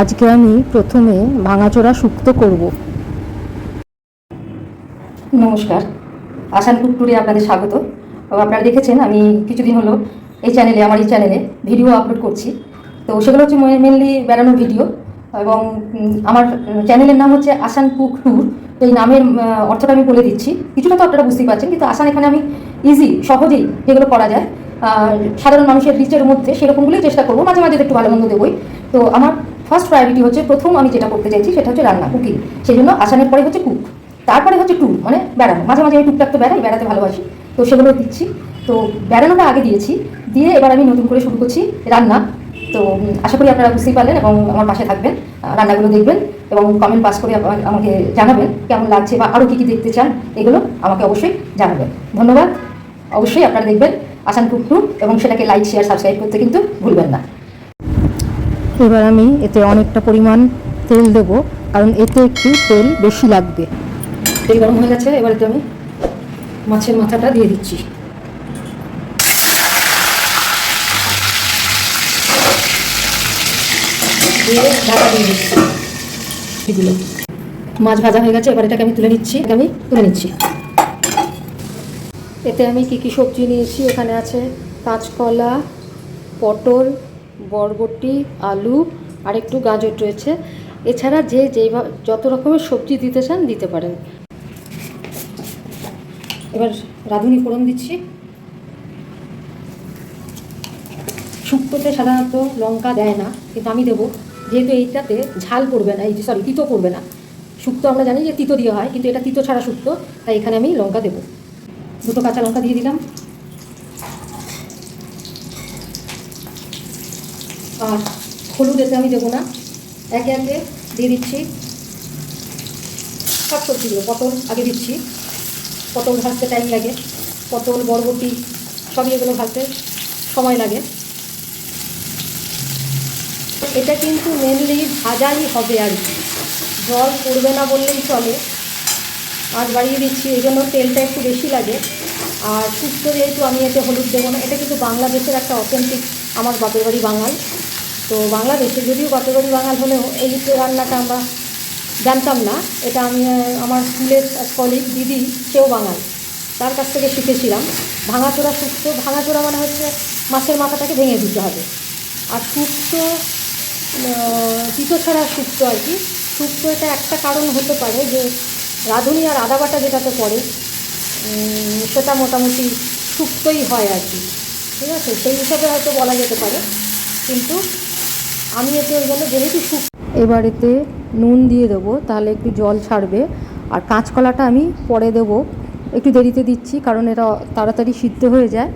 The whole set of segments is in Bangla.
আজকে আমি প্রথমে ভাঙাচোরা শুক্তো করব। নমস্কার, আসান ট্যুরে আপনাদের স্বাগত। আপনারা দেখেছেন, আমি কিছুদিন হলো এই চ্যানেলে আমার এই চ্যানেলে ভিডিও আপলোড করছি। তো সেগুলো হচ্ছে মেনলি বেড়ানোর ভিডিও এবং আমার চ্যানেলের নাম হচ্ছে আসান কুক ট্যুর তো এই নামের অর্থটা আমি বলে দিচ্ছি। কিছুটা তো আপনারা বুঝতেই পারছেন, কিন্তু আসান এখানে আমি ইজি সহজেই যেগুলো করা যায়। সাধারণ মানুষের রিচের মধ্যে সেরকমগুলোই চেষ্টা করব। মাঝে মাঝে একটু ভালো মন্দ দেবই। তো আমার ফার্স্ট প্রায়োরিটি হচ্ছে প্রথম আমি যেটা করতে চাইছি সেটা হচ্ছে রান্না কুকিং সেই জন্য আসানের পরে হচ্ছে কুক তারপরে হচ্ছে ট্যুর মানে বেড়ানো। মাঝে মাঝে আমি টুকটাক তো বেড়াই, বেড়াতে ভালোবাসি। তো সেগুলো দিচ্ছি। তো বেড়ানোটা আগে দিয়েছি। দিয়ে এবার আমি নতুন করে শুরু করছি রান্না। তো আশা করি আপনারা বুঝতেই পারলেন এবং আমার পাশে থাকবেন। রান্নাগুলো দেখবেন এবং কমেন্ট পাস করে আমাকে জানাবেন কেমন লাগছে বা আরও কী কী দেখতে চান। এগুলো আমাকে অবশ্যই জানাবেন। ধন্যবাদ। অবশ্যই আপনারা দেখবেন আসান কুক ট্যুর এবং সেটাকে লাইক শেয়ার সাবস্ক্রাইব করতে কিন্তু ভুলবেন না। এবার আমি এতে অনেকটা পরিমাণ তেল দেব, কারণ এতে একটু তেল বেশি লাগবে। তেল গরম হয়ে গেছে, এবার তো আমি মাছের মাথাটা দিয়ে দিচ্ছি। মাছ ভাজা হয়ে গেছে, এবার এটাকে আমি তুলে নিচ্ছি। আমি তুলে নিচ্ছি। এতে আমি কি কি সবজি নিয়েছি? এখানে আছে কাঁচকলা, পটল বরবটি, আলু আর একটু গাজর রয়েছে। এছাড়া যে যেইভাবে যত রকমের সবজি দিতে চান দিতে পারেন। এবার রাঁধুনি ফোড়ন দিচ্ছি। শুক্তোতে সাধারণত লঙ্কা দেয় না, কিন্তু আমি দেবো। যেহেতু এইটাতে ঝাল পড়বে না, এই যে সরি তিতো পড়বে না। শুক্তো আমরা জানি যে তিতো দিয়ে হয়, কিন্তু এটা তিতো ছাড়া শুক্তো, তাই এখানে আমি লঙ্কা দেবো। দুটো কাঁচা লঙ্কা দিয়ে দিলাম। আর হলুদ এতে আমি দেবো না। একে একে দিয়ে দিচ্ছি সব সবজিগুলো পটল আগে দিচ্ছি। পটল ভাজতে টাইম লাগে। পটল, বরবটি, সবই এগুলো ভাজতে সময় লাগে। এটা কিন্তু মেনলি ভাজাই হবে আর কি। জল পড়বে না বললেই চলে। আজ বাড়িয়ে দিচ্ছি, এই জন্য তেলটা একটু বেশি লাগে। আর শুক্তো যেহেতু আমি এতে হলুদ দেবো না, এটা কিন্তু বাংলাদেশের একটা অথেন্টিক আমার বাপের বাড়ি বাঙাল। তো বাংলাদেশে যদিও বাড়ি বাঙাল হলেও এই রান্নাটা আমরা জানতাম না, এটা আমি আমার স্কুলের কলিগ, দিদি, সেও বাঙাল। তার কাছ থেকে শিখেছিলাম। ভাঙাচোরা শুক্তো, ভাঙাচোরা মানে হচ্ছে মাছের মাথাটাকে ভেঙে দিতে হবে। আর শুক্তো তিতো ছাড়া শুক্তো আর কি, শুক্তো এটা একটা কারণ হতে পারে যে রাঁধুনি আর আদা বাটা যেটাতে পড়ে সেটা মোটামুটি শুক্তোই হয় আর কি। ঠিক আছে? সেই হিসাবে হয়তো বলা যেতে পারে। কিন্তু আমি এতে ওই জন্য যেহেতু শুক এবার এতে নুন দিয়ে দেবো তাহলে একটু জল ছাড়বে। আর কাঁচকলাটা আমি পরে দেবো। একটু দেরিতে দিচ্ছি কারণ এটা তাড়াতাড়ি সিদ্ধ হয়ে যায়।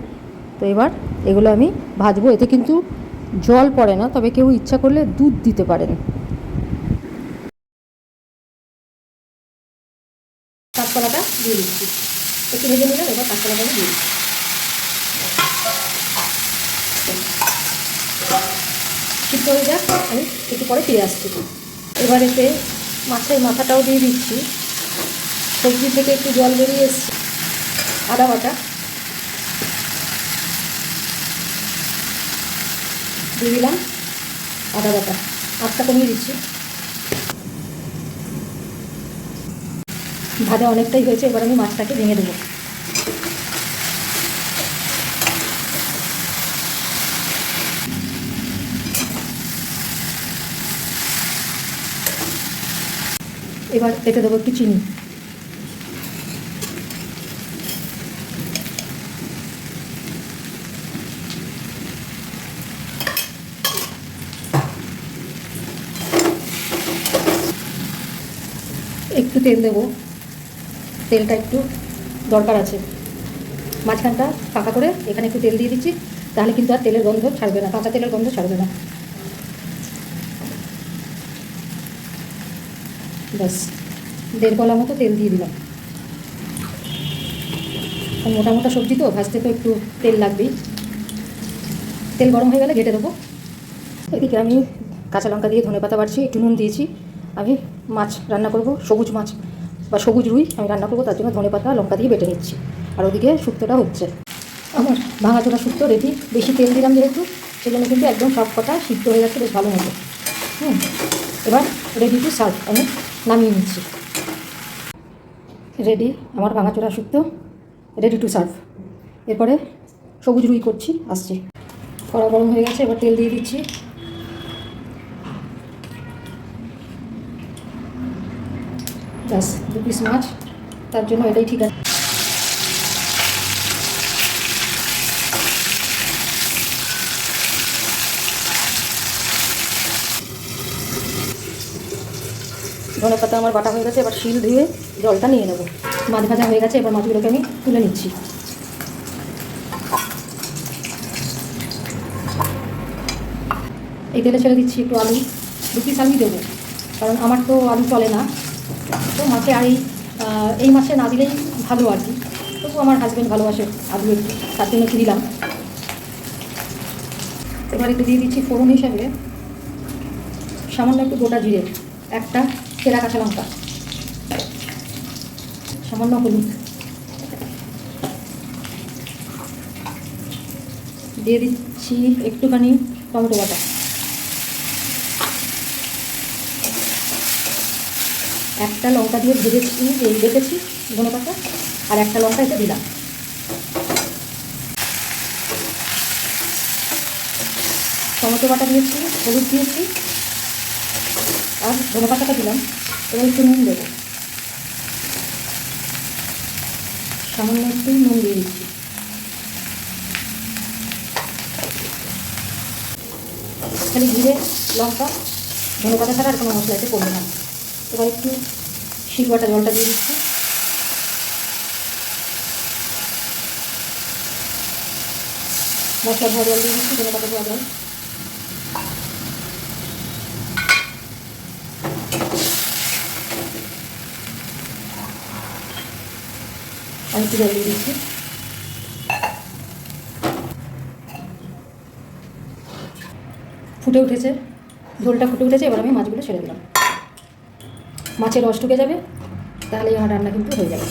তো এবার এগুলো আমি ভাজবো। এতে কিন্তু জল পড়ে না তবে কেউ ইচ্ছা করলে দুধ দিতে পারেন। কাঁচকলাটা দিয়ে দিচ্ছি। একটু ভেজে নিলাম এবার কাঁচকলাটা দিয়ে দিচ্ছি। হয়ে যাক, আমি একটু পরে ফিরে আসছি। এবার এতে মাছের মাথাটাও দিয়ে দিচ্ছি। সবজি থেকে একটু জল বেরিয়ে এসছে। আদা বাটা। দিয়ে দিলাম আদা বাটা। আটটা কমিয়ে দিচ্ছি। ভাজা অনেকটাই হয়েছে, এবার আমি মাছটাকে ভেঙে দেবো। এবার এতে দেবো একটু চিনি। একটু তেল দেবো। তেলটা একটু দরকার আছে। মাঝখানটা ফাঁকা করে এখানে একটু তেল দিয়ে দিচ্ছি, তাহলে কিন্তু আর তেলের গন্ধ ছাড়বে না কাঁচা তেলের গন্ধ ছাড়বে না। ব্যাস, দেড় কলা মতো তেল দিয়ে দিলাম। মোটা মোটা সবজি তো, ভাজতে তো একটু তেল লাগবেই। তেল গরম হয়ে গেলে ঘেটে দেবো। এদিকে আমি কাঁচা লঙ্কা দিয়ে ধনে পাতা বাড়ছি, একটু নুন দিয়েছি। আমি মাছ রান্না করব, সবুজ মাছ বা সবুজ রুই আমি রান্না করব, তার জন্য ধনে পাতা লঙ্কা দিয়ে বেটে নিচ্ছি। আর ওদিকে শুক্তোটা হচ্ছে। আমার ভাঙাচোরা শুক্তো রেডি বেশি তেল দিলাম যেহেতু, সেজন্য কিন্তু একদম সব কটা সিদ্ধ হয়ে যাচ্ছে বেশ ভালো মতো। হুম, এবার রেডি টু সার্ভ আমি নামিয়ে নিচ্ছি। রেডি আমার ভাঙাচোরা শুক্তো রেডি টু সার্ভ এরপরে সবুজ রুই করছি, আসছি। কড়া গরম হয়ে গেছে, এবার তেল দিয়ে দিচ্ছি। ব্যাস, দু পিস মাছ। তার জন্য এটাই ঠিক আছে। ধনে পাতা আমার বাটা হয়ে গেছে, এবার শিল ধুয়ে জলটা নিয়ে নেব। মাছ ভাজা হয়ে গেছে, এবার মাছগুলোকে আমি তুলে নিচ্ছি। এই তেলে ছেড়ে দিচ্ছি একটু আলু। দু পিস আলুই দেবো, কারণ আমার তো আলু চলে না। তো মাছে আর এই মাছে না দিলেই ভালো আর কি। তবু আমার হাজব্যান্ড ভালোবাসে আলু একটু, তার জন্য দিলাম। এবার একটু দিয়ে দিচ্ছি ফোড়ন হিসাবে। সামান্য একটু গোটা জিরে, একটা চেরা কাঁচা লঙ্কা সামান্য হলুদ। দিয়ে দিচ্ছি একটুখানি টমেটো বাটা। একটা লঙ্কা দিয়ে ভেজেছি রেখেছি ধনে পাতা আর একটা লঙ্কা এতে দিলাম। টমেটো বাটা দিয়েছি, হলুদ দিয়েছি আর ধনে পাতাটা দিলাম। এবার একটু নুন দেবো। সামান্য একটু নুন দিয়ে দিচ্ছি। খালি ঘিরে লঙ্কা ধনে পাতা ছাড়া আর কোনো মশলা এতে করব না। এবার একটু শিলবাটা জলটা দিয়ে দিচ্ছি। মশলা ধোয়া জল দিয়ে দিচ্ছি ধনে পাতা ধোয়া জল। আর একটু জল দিয়ে দিচ্ছি। ফুটে উঠেছে, ঝোলটা ফুটে উঠেছে, এবার আমি মাছগুলো ছেড়ে দিলাম। মাছের রস ঢুকে যাবে, তাহলে আমার রান্না কিন্তু হয়ে যাবে।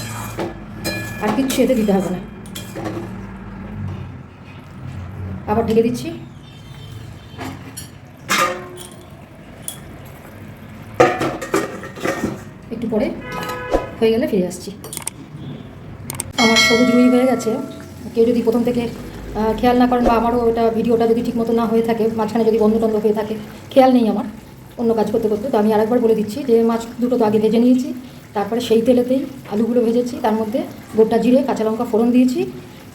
আর কিচ্ছু এতে দিতে হবে না। আবার ঢেকে দিচ্ছি। একটু পরে হয়ে গেলে ফিরে আসছি। সবুজ রুই হয়ে গেছে। কেউ যদি প্রথম থেকে খেয়াল না করেন বা আমারও ওটা ভিডিওটা যদি ঠিকমতো না হয়ে থাকে, মাঝখানে যদি বন্ধ টন্ধ হয়ে থাকে, খেয়াল নেই আমার অন্য কাজ করতে করতে। তো আমি আরেকবার বলে দিচ্ছি যে মাছ দুটো তো আগে ভেজে নিয়েছি, তারপরে সেই তেলেতেই আলুগুলো ভেজেছি, তার মধ্যে গোটা জিরে, কাঁচা লঙ্কা ফোড়ন দিয়েছি,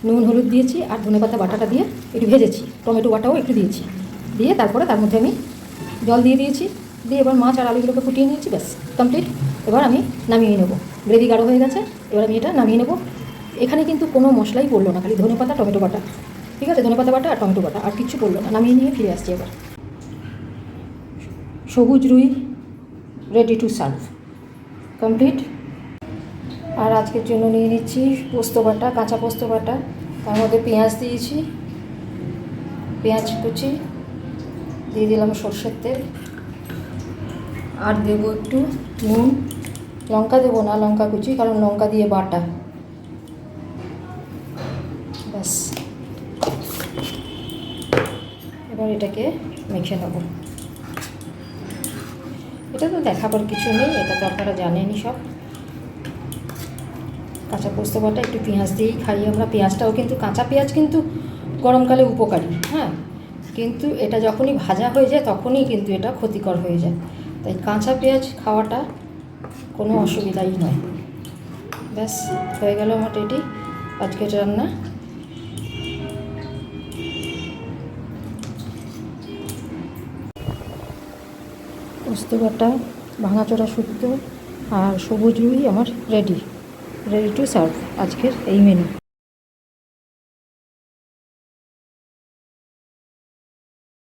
নুন হলুদ দিয়েছি, আর ধনেপাতা বাটাটা দিয়ে একটু ভেজেছি। টমেটো বাটাও একটু দিয়েছি। দিয়ে তারপরে তার মধ্যে আমি জল দিয়ে দিয়েছি। দিয়ে এবার মাছ আর আলুগুলোকে ফুটিয়ে নিয়েছি, ব্যাস কমপ্লিট এবার আমি নামিয়ে নেব। গ্রেভি গাঢ় হয়ে গেছে, এবার আমি এটা নামিয়ে নেব। এখানে কিন্তু কোনো মশলাই পড়ল না, খালি ধনে পাতা, টমেটো বাটা। ঠিক আছে? ধনে পাতা বাটা আর টমেটো বাটা, আর কিচ্ছু পড়ল না। নামিয়ে নিয়ে ফিরে আসছি এবার। সবুজ রুই রেডি টু সার্ভ কমপ্লিট আর আজকের জন্য নিয়ে নিচ্ছি পোস্ত বাটা, কাঁচা পোস্ত বাটা। তার মধ্যে পেঁয়াজ দিয়েছি, পেঁয়াজ কুচি, দিয়ে দিলাম সর্ষের তেল। আর দেবো একটু নুন। লঙ্কা দেবো না, লঙ্কা কুচি, কারণ লঙ্কা দিয়ে বাটা ব্যাস এবার এটাকে মেখে নেব। এটা তো দেখাবার কিছু নেই, এটা তো আপনারা জানেনই সব। কাঁচা পোস্ত বাটা, একটু পেঁয়াজ দিয়েই খাই আমরা। পেঁয়াজটাও কিন্তু, কাঁচা পেঁয়াজ কিন্তু গরমকালে উপকারী হ্যাঁ? কিন্তু এটা যখনই ভাজা হয়ে যায়, তখনই কিন্তু এটা ক্ষতিকর হয়ে যায়। তাই কাঁচা পেঁয়াজ খাওয়াটা কোনো অসুবিধাই নয়। ব্যাস, হয়ে গেল আমার রেডি। আজকের রান্না পোস্ত বাটা ভাঙাচোরা শুক্তো আর সবুজ রুই আমার রেডি রেডি টু সার্ভ আজকের এই মেনু